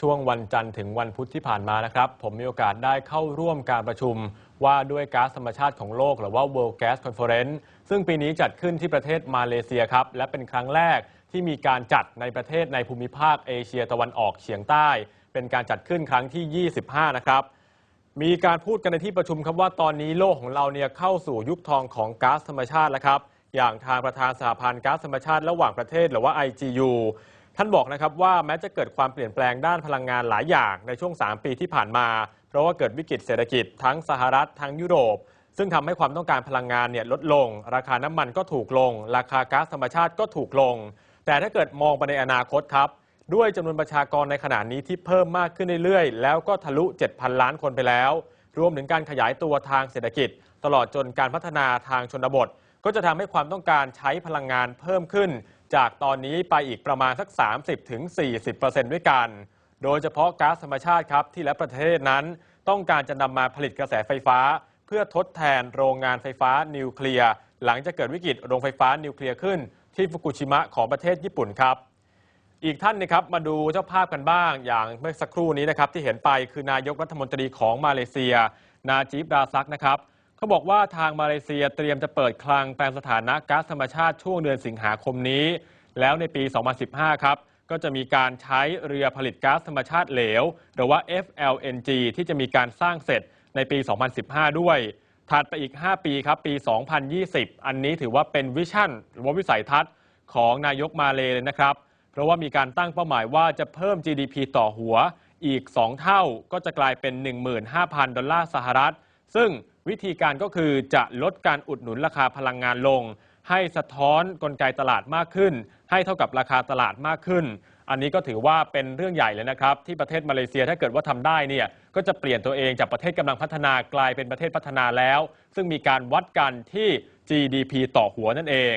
ช่วงวันจันทร์ถึงวันพุธที่ผ่านมานะครับ ผมมีโอกาสได้เข้าร่วมการประชุมว่าด้วยก๊าซธรรมชาติของโลกหรือว่า World Gas Conference ซึ่งปีนี้จัดขึ้นที่ประเทศมาเลเซียครับ และเป็นครั้งแรกที่มีการจัดในประเทศในภูมิภาคเอเชียตะวันออกเฉียงใต้ เป็นการจัดขึ้นครั้งที่ 25 นะครับ มีการพูดกันในที่ประชุมครับว่าตอนนี้โลกของเราเนี่ยเข้าสู่ยุคทองของก๊าซธรรมชาติแล้วครับอย่างทางประธานสหพันธ์ก๊าซธรรมชาติระหว่างประเทศหรือว่า IGU ท่านบอกนะครับว่าแม้จะเกิดความเปลี่ยนแปลงด้านพลังงานหลายอย่างในช่วง 3 ปีที่ผ่านมา เพราะว่าเกิดวิกฤตเศรษฐกิจทั้งสหรัฐทั้งยุโรป ซึ่งทำให้ความต้องการพลังงานเนี่ยลดลง ราคาน้ำมันก็ถูกลง ราคาก๊าซธรรมชาติก็ถูกลง แต่ถ้าเกิดมองไปในอนาคตครับ ด้วยจำนวนประชากรในขณะนี้ที่เพิ่มมากขึ้นเรื่อยๆ แล้วก็ทะลุ 7,000 ล้านคนไปแล้ว รวมถึงการขยายตัวทางเศรษฐกิจ ตลอดจนการพัฒนาทางชนบท ก็จะทำให้ความต้องการใช้พลังงานเพิ่มขึ้น จากตอนนี้ไปอีกประมาณสัก 30-40%ด้วยกัน โดยเฉพาะก๊าซธรรมชาติครับที่และประเทศนั้น ต้องการจะนำมาผลิตกระแสไฟฟ้า เพื่อทดแทนโรงงานไฟฟ้านิวเคลียร์หลังจากเกิดวิกฤตโรงไฟฟ้านิวเคลียร์ขึ้น ที่ฟุกุชิมะของประเทศญี่ปุ่นครับ อีกท่านนะครับมาดูเจ้าภาพกันบ้าง อย่างเมื่อสักครู่นี้นะครับที่เห็นไปคือนายกรัฐมนตรีของมาเลเซีย นาจีบราซักนะครับ เขาบอกว่าทางมาเลเซียเตรียมจะเปิดคลังแปลงสถานะก๊าซธรรมชาติช่วงเดือนสิงหาคมนี้ แล้วในปี 2015 ครับ ก็จะมีการใช้เรือผลิตก๊าซธรรมชาติเหลว หรือว่า FLNG ที่จะมีการสร้างเสร็จในปี 2015 ด้วย ถัดไปอีก 5 ปีครับ ปี 2020 อันนี้ถือว่าเป็นวิชั่น หรือว่าวิสัยทัศน์ของนายกมาเลเลยนะครับ เพราะว่ามีการตั้งเป้าหมายว่าจะเพิ่ม GDP ต่อหัวอีก 2 เท่าก็จะกลายเป็น 15,000 ดอลลาร์สหรัฐ ซึ่ง วิธีการก็คือจะลดการอุดหนุนราคาพลังงานลง ให้สะท้อนกลไกตลาดมากขึ้น ให้เท่ากับราคาตลาดมากขึ้น อันนี้ก็ถือว่าเป็นเรื่องใหญ่เลยนะครับ ที่ประเทศมาเลเซียถ้าเกิดว่าทำได้เนี่ยก็จะเปลี่ยนตัวเองจากประเทศกำลังพัฒนากลายเป็นประเทศพัฒนาแล้ว ซึ่งมีการวัดกันที่ GDP ต่อหัวนั่นเอง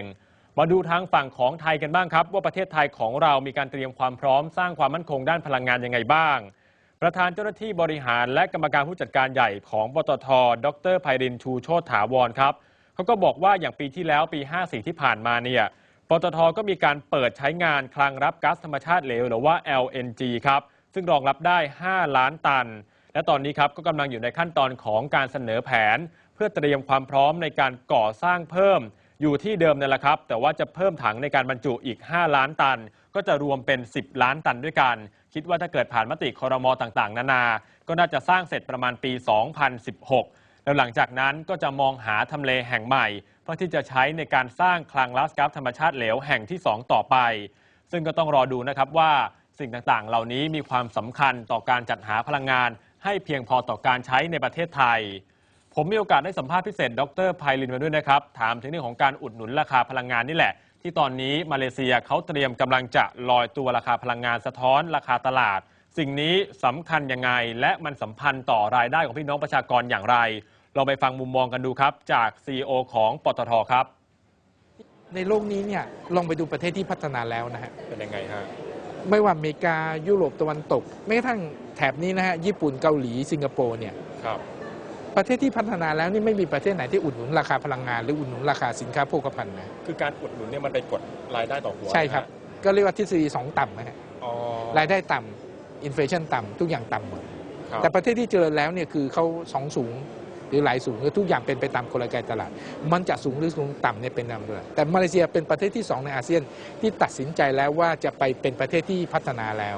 มาดูทางฝั่งของไทยกันบ้างครับ ว่าประเทศไทยของเรามีการเตรียมความพร้อมสร้างความมั่นคงด้านพลังงานยังไงบ้าง ประธานเจ้าหน้าที่บริหารและกรรมการผู้จัดการใหญ่ของปตท ดรไพรินชูโชติถาวรครับเขาก็บอกว่าอย่างปีที่แล้วปี 54 ที่ผ่านมาเนี่ย ปตทก็มีการเปิดใช้งานคลังรับก๊าซธรรมชาติเหลวหรือว่า LNG ครับ ซึ่งรองรับได้ 5 ล้านตัน และตอนนี้ครับก็กำลังอยู่ในขั้นตอนของการเสนอแผน เพื่อเตรียมความพร้อมในการก่อสร้างเพิ่ม อยู่ที่เดิมนั่นแหละครับ แต่ว่าจะเพิ่มถังในการบรรจุอีก 5 ล้านตัน ก็จะรวมเป็น 10 ล้านตันด้วยกัน คิดว่าถ้าเกิดผ่านมติคอรมอต่างๆ นานา ก็น่าจะสร้างเสร็จประมาณปี 2016 แล้วหลังจากนั้นก็จะมองหาทำเลแห่งใหม่ เพื่อที่จะใช้ในการสร้างคลังลัสก๊าซธรรมชาติเหลวแห่งที่ 2 ต่อไป ซึ่งก็ต้องรอดูนะครับว่าสิ่งต่างๆ เหล่านี้มีความสำคัญต่อการจัดหาพลังงาน ให้เพียงพอต่อการใช้ในประเทศไทย ผมมีโอกาสได้สัมภาษณ์พิเศษ ดรไพลินมาด้วยนะครับ ถามถึงเรื่องของการอุดหนุนราคาพลังงานนี่แหละ ที่ตอนนี้มาเลเซียเขาเตรียมกำลังจะลอยตัวราคาพลังงานสะท้อนราคาตลาด สิ่งนี้สำคัญยังไง และมันสัมพันธ์ต่อรายได้ของพี่น้องประชากรอย่างไร เราไปฟังมุมมองกันดูครับ จาก CEO ของปตทครับ ในโลกนี้เนี่ยลองไปดูประเทศที่พัฒนาแล้วนะฮะเป็นยังไงฮะไม่ว่าอเมริกายุโรปตะวันตกแม้กระทั่งแถบนี้นะฮะญี่ปุ่นเกาหลีสิงคโปร์เนี่ยครับ ประเทศที่พัฒนาแล้วนี่ไม่มีประเทศไหนที่อุดหนุนราคาพลังงานหรืออุดหนุนราคาสินค้าโภคภัณฑ์นะคือการอุดหนุนเนี่ยมันไปกดรายได้ต่อหัวใช่ครับ ก็เรียกว่าทฤษฎีสองต่ำนะฮะอ๋อรายได้ต่ำอินฟลชันต่ำทุกอย่างต่ำหมดครับแต่ประเทศที่เจริญแล้วเนี่ยคือเขาสองสูงหรือหลายสูงคือทุกอย่างเป็นไปตามกลไกตลาด มันจะสูงหรือสูงต่ำเนี่ยเป็นตามตลาดแต่มาเลเซียเป็นประเทศที่สองในอาเซียนที่ตัดสินใจแล้วว่าจะไปเป็นประเทศที่พัฒนาแล้ว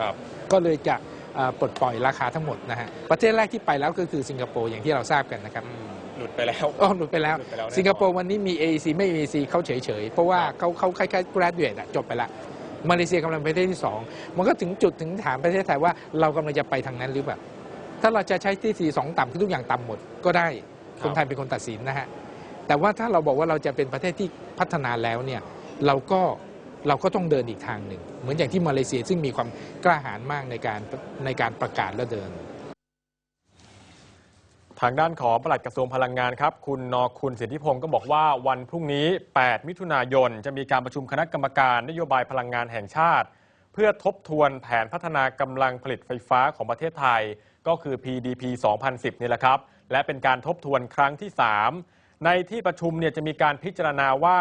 ครับก็เลยจะเอ่อ ปลดปล่อยราคาทั้งหมดนะฮะประเทศแรกที่ไปแล้วก็คือสิงคโปร์อย่างที่เราทราบกันนะครับอืมหลุดไปแล้วก็หลุดไปแล้วหลุดไปแล้วแน่นอนสิงคโปร์วันนี้มี AEC ไม่มี AEC เขาเฉยๆ เพราะว่าครับเขาเขาคล้ายๆ graduate อะจบไปละมาเลเซียกำลังเป็นประเทศที่สองมันก็ถึงจุดถึงถามประเทศไทยว่าเรากำลังจะไปทางนั้นหรือเปล่า ถ้าเราจะใช้ที่สี่สองต่ำคือทุกอย่างต่ำหมดก็ได้ คนไทยเป็นคนตัดสินนะฮะ แต่ว่าถ้าเราบอกว่าเราจะเป็นประเทศที่พัฒนาแล้วเนี่ยเราก็ เราก็ต้องเดินอีกทางหนึ่ง เหมือนอย่างที่มาเลเซียซึ่งมีความกล้าหาญมากในการในการประกาศและเดิน ทางด้านของปลัดกระทรวงพลังงานครับ คุณนอคุณสิทธิพงศ์ก็บอกว่าวันพรุ่งนี้ 8 มิถุนายน จะมีการประชุมคณะกรรมการนโยบายพลังงานแห่งชาติ เพื่อทบทวนแผนพัฒนากำลังผลิตไฟฟ้าของประเทศไทย ก็คือ PDP 2010นี่แหละครับ และเป็นการทบทวนครั้งที่ 3 ในที่ประชุมเนี่ยจะมีการพิจารณาว่า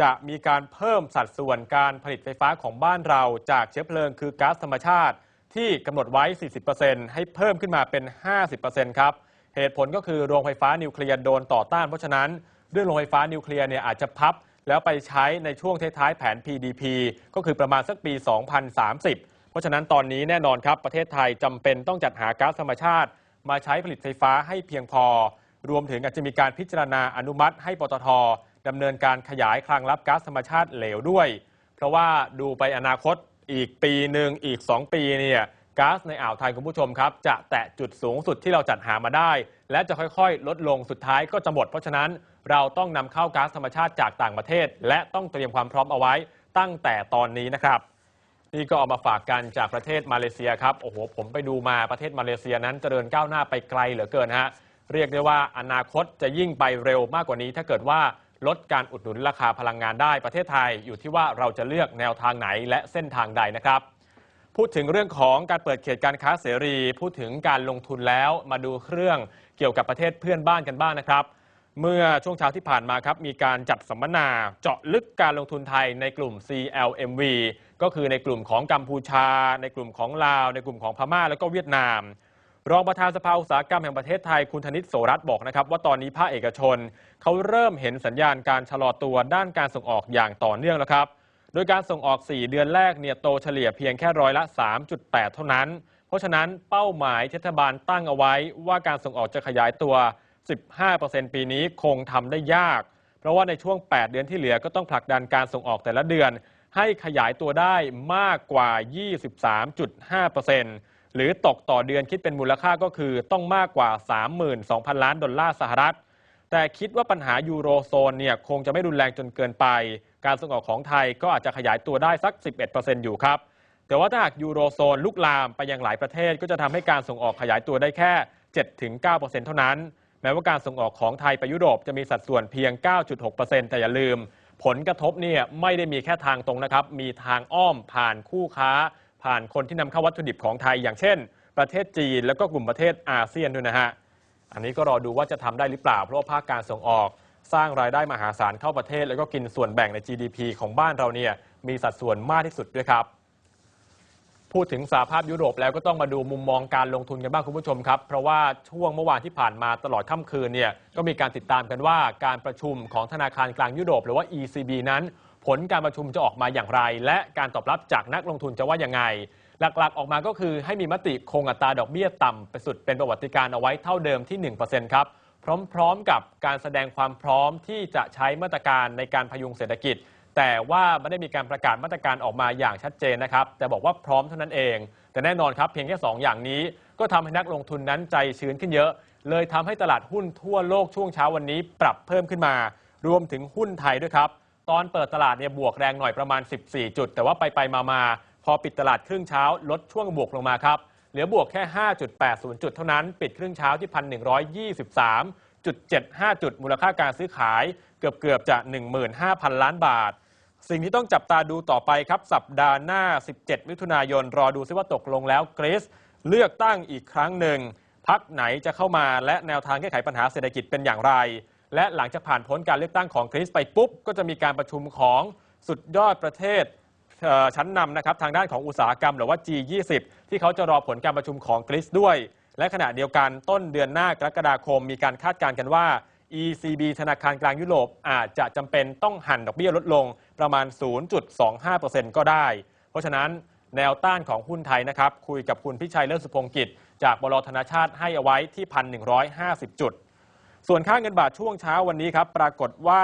จะมีการเพิ่มสัดส่วนการผลิตไฟฟ้าของบ้านเราจากเชื้อเพลิงคือก๊าซธรรมชาติ ที่กำหนดไว้ 40%ให้เพิ่มขึ้นมาเป็น 50%ครับ เหตุผลก็คือโรงไฟฟ้านิวเคลียร์โดนต่อต้าน เพราะฉะนั้นเรื่องโรงไฟฟ้านิวเคลียร์เนี่ยอาจจะพับ แล้วไปใช้ในช่วงท้ายๆแผน PDP ก็คือประมาณสักปี 2030 เพราะฉะนั้นตอนนี้แน่นอนครับประเทศไทยจำเป็นต้องจัดหาก๊าซธรรมชาติ มาใช้ผลิตไฟฟ้าให้เพียงพอ รวมถึงอาจจะมีการพิจารณาอนุมัติให้ปตท ดำเนินการขยายคลังรับก๊าซธรรมชาติเหลวด้วย เพราะว่าดูไปอนาคตอีกปีหนึ่งอีก 2 ปีเนี่ยก๊าซในอ่าวไทยคุณผู้ชมครับ จะแตะจุดสูงสุดที่เราจัดหามาได้ และจะค่อยๆ ลดลงสุดท้ายก็จะหมด เพราะฉะนั้นเราต้องนำเข้าก๊าซธรรมชาติจากต่างประเทศ และต้องเตรียมความพร้อมเอาไว้ตั้งแต่ตอนนี้นะครับนี่ก็เอามาฝากกันจากประเทศมาเลเซียครับโอ้โหผมไปดูมาประเทศมาเลเซียนั้นเจริญก้าวหน้าไปไกลเหลือเกินฮะเรียกได้ว่าอนาคตจะยิ่งไปเร็วมากกว่านี้ ถ้าเกิดว่า ลดการอุดหนุนราคาพลังงานได้ประเทศไทยอยู่ที่ว่าเราจะเลือกแนวทางไหนและเส้นทางใดนะครับ พูดถึงเรื่องของการเปิดเขตการค้าเสรี พูดถึงการลงทุนแล้วมาดูเรื่องเกี่ยวกับประเทศเพื่อนบ้านกันบ้างนะครับ เมื่อช่วงเช้าที่ผ่านมาครับมีการจัดสัมมนาเจาะลึกการลงทุนไทยในกลุ่ม CLMV ก็คือในกลุ่มของกัมพูชา ในกลุ่มของลาว ในกลุ่มของพม่า แล้วก็เวียดนาม รองประธานสภาอุตสาหกรรมแห่งประเทศไทยคุณธนิตโสรัตน์บอกนะครับ ว่าตอนนี้ภาคเอกชนเขาเริ่มเห็นสัญญาณการชะลอตัวด้านการส่งออกอย่างต่อเนื่องแล้วครับ โดยการส่งออก 4 เดือนแรกเนี่ยโตเฉลี่ยเพียงแค่ร้อยละ 3.8 เท่านั้น เพราะฉะนั้นเป้าหมายที่รัฐบาลตั้งเอาไว้ว่าการส่งออกจะขยายตัว 15%ปีนี้คงทำได้ยาก เพราะว่าในช่วง 8 เดือนที่เหลือก็ต้องผลักดันการส่งออกแต่ละเดือน ให้ขยายตัวได้มากกว่า 23.5% หรือตกต่อเดือนคิดเป็นมูลค่าก็คือต้องมากกว่า 32,000 ล้านดอลลาร์สหรัฐ แต่คิดว่าปัญหายูโรโซนเนี่ยคงจะไม่รุนแรงจนเกินไป การส่งออกของไทยก็อาจจะขยายตัวได้สัก 11%อยู่ครับ แต่ว่าถ้าหากยูโรโซนลุกลามไปยังหลายประเทศ ก็จะทำให้การส่งออกขยายตัวได้แค่ 7-9%เท่านั้น แม้ว่าการส่งออกของไทยไปยุโรปจะมีสัดส่วนเพียง 9.6%แต่อย่าลืมผลกระทบเนี่ยไม่ได้มีแค่ทางตรงนะครับ มีทางอ้อมผ่านคู่ค้า ผ่านคนที่นำเข้าวัตถุดิบของไทย อย่างเช่น ประเทศจีนแล้วก็กลุ่มประเทศอาเซียนด้วยนะฮะอันนี้ก็รอดูว่าจะทำได้หรือเปล่า เพราะว่าภาคการส่งออก สร้างรายได้มหาศาลเข้าประเทศ แล้วก็กินส่วนแบ่งใน GDP ของบ้านเราเนี่ยมีสัดส่วนมากที่สุดด้วยครับ พูดถึงสหภาพยุโรปแล้วก็ต้องมาดูมุมมองการลงทุนกันบ้างคุณผู้ชมครับ เพราะว่าช่วงเมื่อวานที่ผ่านมาตลอดค่ำคืนเนี่ยก็มีการติดตามกันว่าการประชุมของธนาคารกลางยุโรป หรือว่า ECB นั้น ผลการประชุมจะออกมาอย่างไร และการตอบรับจากนักลงทุนจะว่ายังไง หลักๆ ออกมาก็คือให้มีมติคงอัตราดอกเบี้ยต่ำไปสุดเป็นประวัติการณ์เอาไว้เท่าเดิมที่ 1%ครับพร้อมๆกับการแสดงความพร้อมที่จะใช้มาตรการในการพยุงเศรษฐกิจ แต่ว่าไม่ได้มีการประกาศมาตรการออกมาอย่างชัดเจนนะครับ แต่บอกว่าพร้อมเท่านั้นเอง แต่แน่นอนครับเพียงแค่ 2 อย่างนี้ ก็ทำให้นักลงทุนนั้นใจชื้นขึ้นเยอะ เลยทำให้ตลาดหุ้นทั่วโลกช่วงเช้าวันนี้ปรับเพิ่มขึ้นมา รวมถึงหุ้นไทยด้วยครับ ตอนเปิดตลาดเนี่ยบวกแรงหน่อยประมาณ 14 จุด แต่ว่าไปไปมามาพอปิดตลาดครึ่งเช้าลดช่วงบวกลงมาครับ เหลือบวกแค่ 5.80 จุดเท่านั้น ปิดครึ่งเช้าที่ 1,123.75 จุด มูลค่าการซื้อขายเกือบเกือบจะ 15,000 ล้านบาท สิ่งที่ต้องจับตาดูต่อไปครับ สัปดาห์หน้า 17 มิถุนายน รอดูซิว่าตกลงแล้วกรซเลือกตั้งอีกครั้งหนึ่งพักไหนจะเข้ามาและแนวทางแก้ไขปัญหาเศรษฐกิจเป็นอย่างไร และหลังจากผ่านพ้นการเลือกตั้งของกรีซไปปุ๊บ ก็จะมีการประชุมของสุดยอดประเทศชั้นนำนะครับทางด้านของอุตสาหกรรมหรือว่า G20 ที่เขาจะรอผลการประชุมของกรีซด้วย และขณะเดียวกันต้นเดือนหน้ากรกฎาคม มีการคาดการณ์กันว่า ECB ธนาคารกลางยุโรปอาจจะจำเป็นต้องหั่นดอกเบี้ยลดลงประมาณ 0.25%ก็ได้ เพราะฉะนั้นแนวต้านของหุ้นไทยนะครับ คุยกับคุณพิชัยเลิศสุพงกิจ จากบลธนาชาติให้เอาไว้ที่ 1,150 จุด ส่วนค่าเงินบาทช่วงเช้าวันนี้ครับ ปรากฏว่า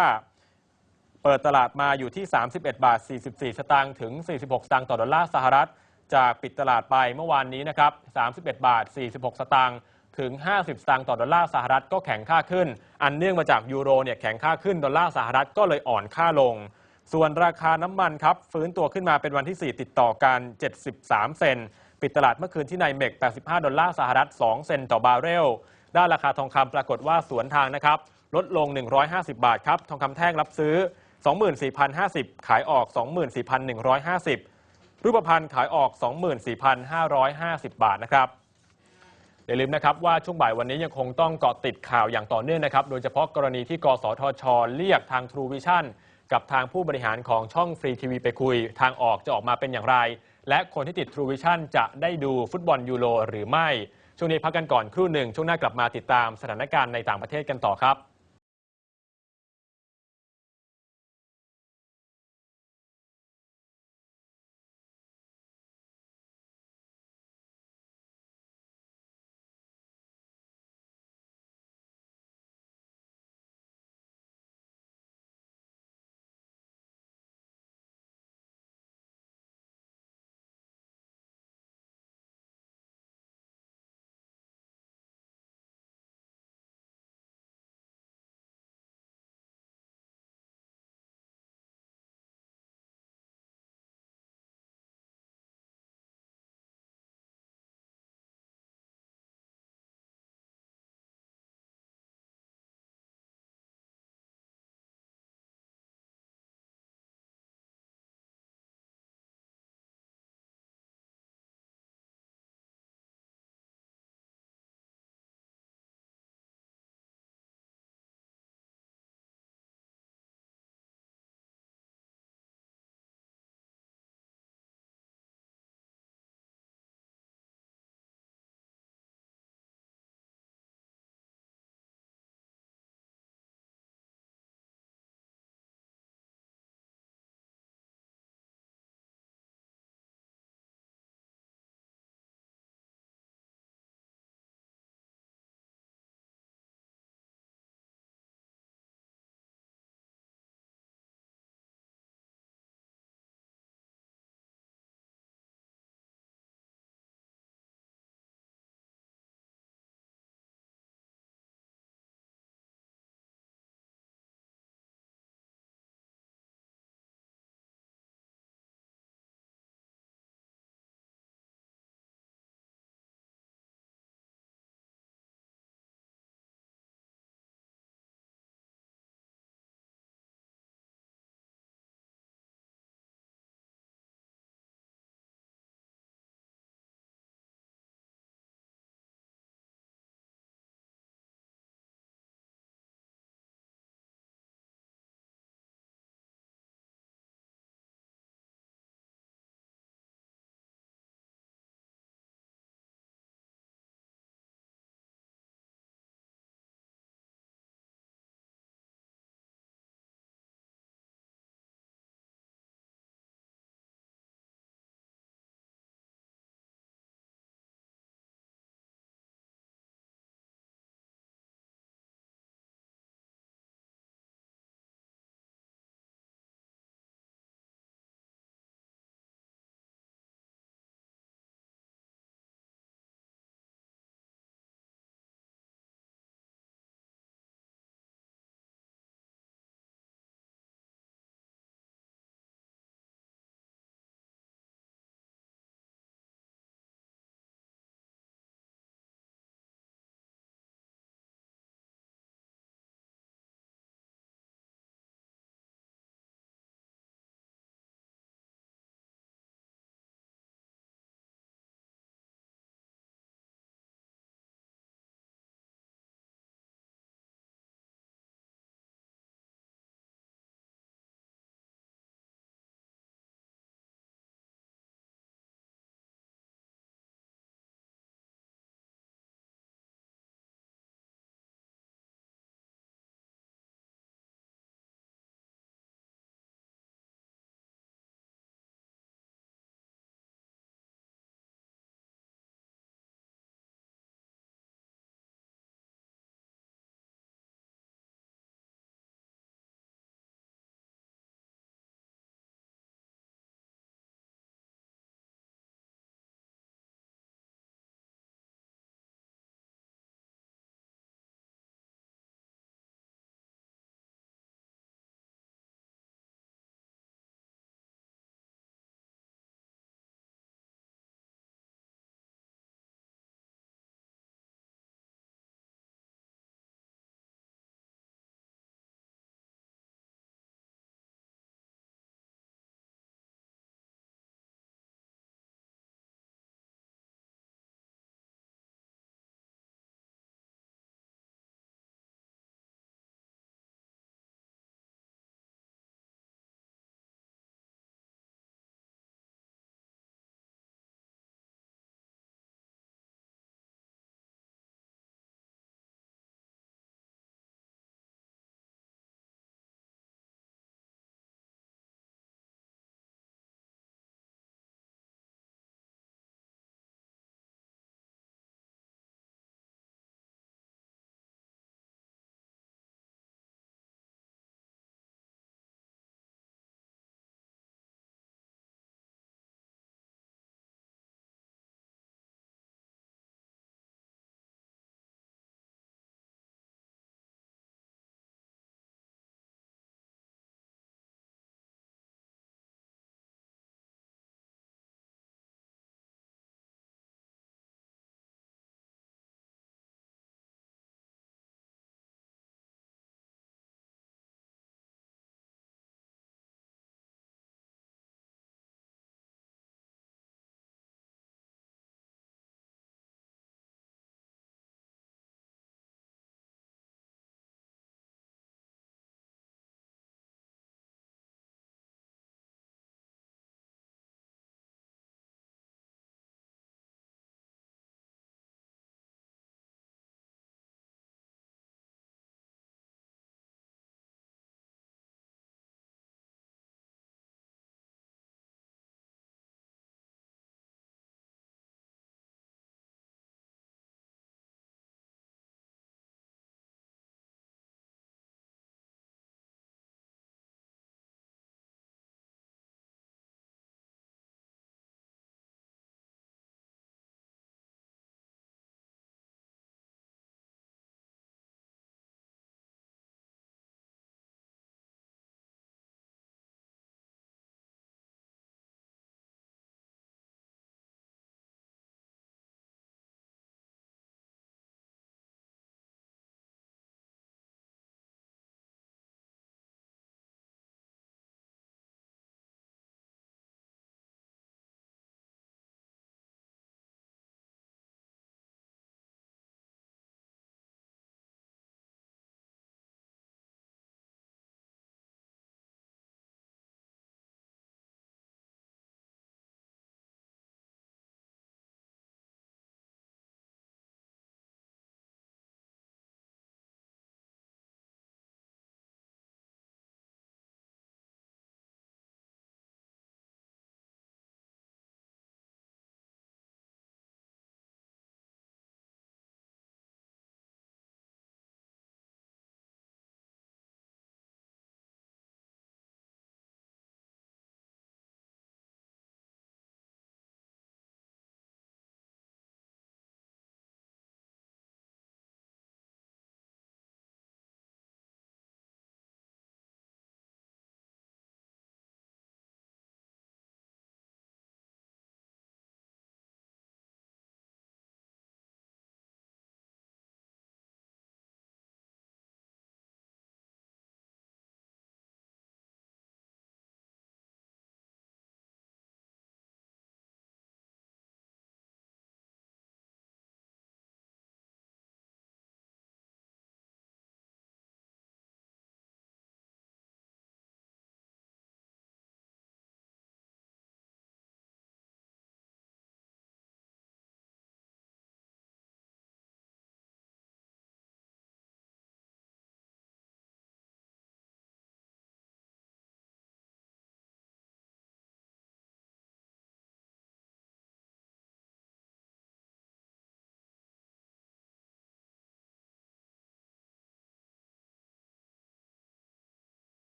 เปิดตลาดมาอยู่ที่ 31 บาท 44 สตางค์ถึง 46 สตางค์ต่อดอลลาร์สหรัฐ จากปิดตลาดไปเมื่อวานนี้นะครับ 31 บาท 46 สตางค์ถึง 50 สตางค์ต่อดอลลาร์สหรัฐก็แข็งค่าขึ้น อันเนื่องมาจากยูโรเนี่ยแข็งค่าขึ้นดอลลาร์สหรัฐก็เลยอ่อนค่าลง ส่วนราคาน้ำมันครับฟื้นตัวขึ้นมาเป็นวันที่ 4 ติดต่อกัน 73 เซนปิดตลาดเมื่อคืนที่ในเมก85 ดอลลาร์สหรัฐ 2 เซนต์ต่อบาร์เรล ด้านราคาทองคำปรากฏว่าสวนทางนะครับ ลดลง 150 บาทครับทองคำแท่งรับซื้อ 24,050 ขายออก 24,150 รูปพรรณขายออก 24,550 บาทนะครับอย่าลืมนะครับว่าช่วงบ่ายวันนี้ยังคงต้องเกาะติดข่าวอย่างต่อเนื่องนะครับ โดยเฉพาะกรณีที่กสทช เรียกทาง True Vision กับทางผู้บริหารของช่องฟรีทีวีไปคุย ทางออกจะออกมาเป็นอย่างไร และคนที่ติด True Vision จะได้ดูฟุตบอลยูโรหรือไม่ ช่วงนี้พักกันก่อนครู่หนึ่งช่วงหน้ากลับมาติดตามสถานการณ์ในต่างประเทศกันต่อครับ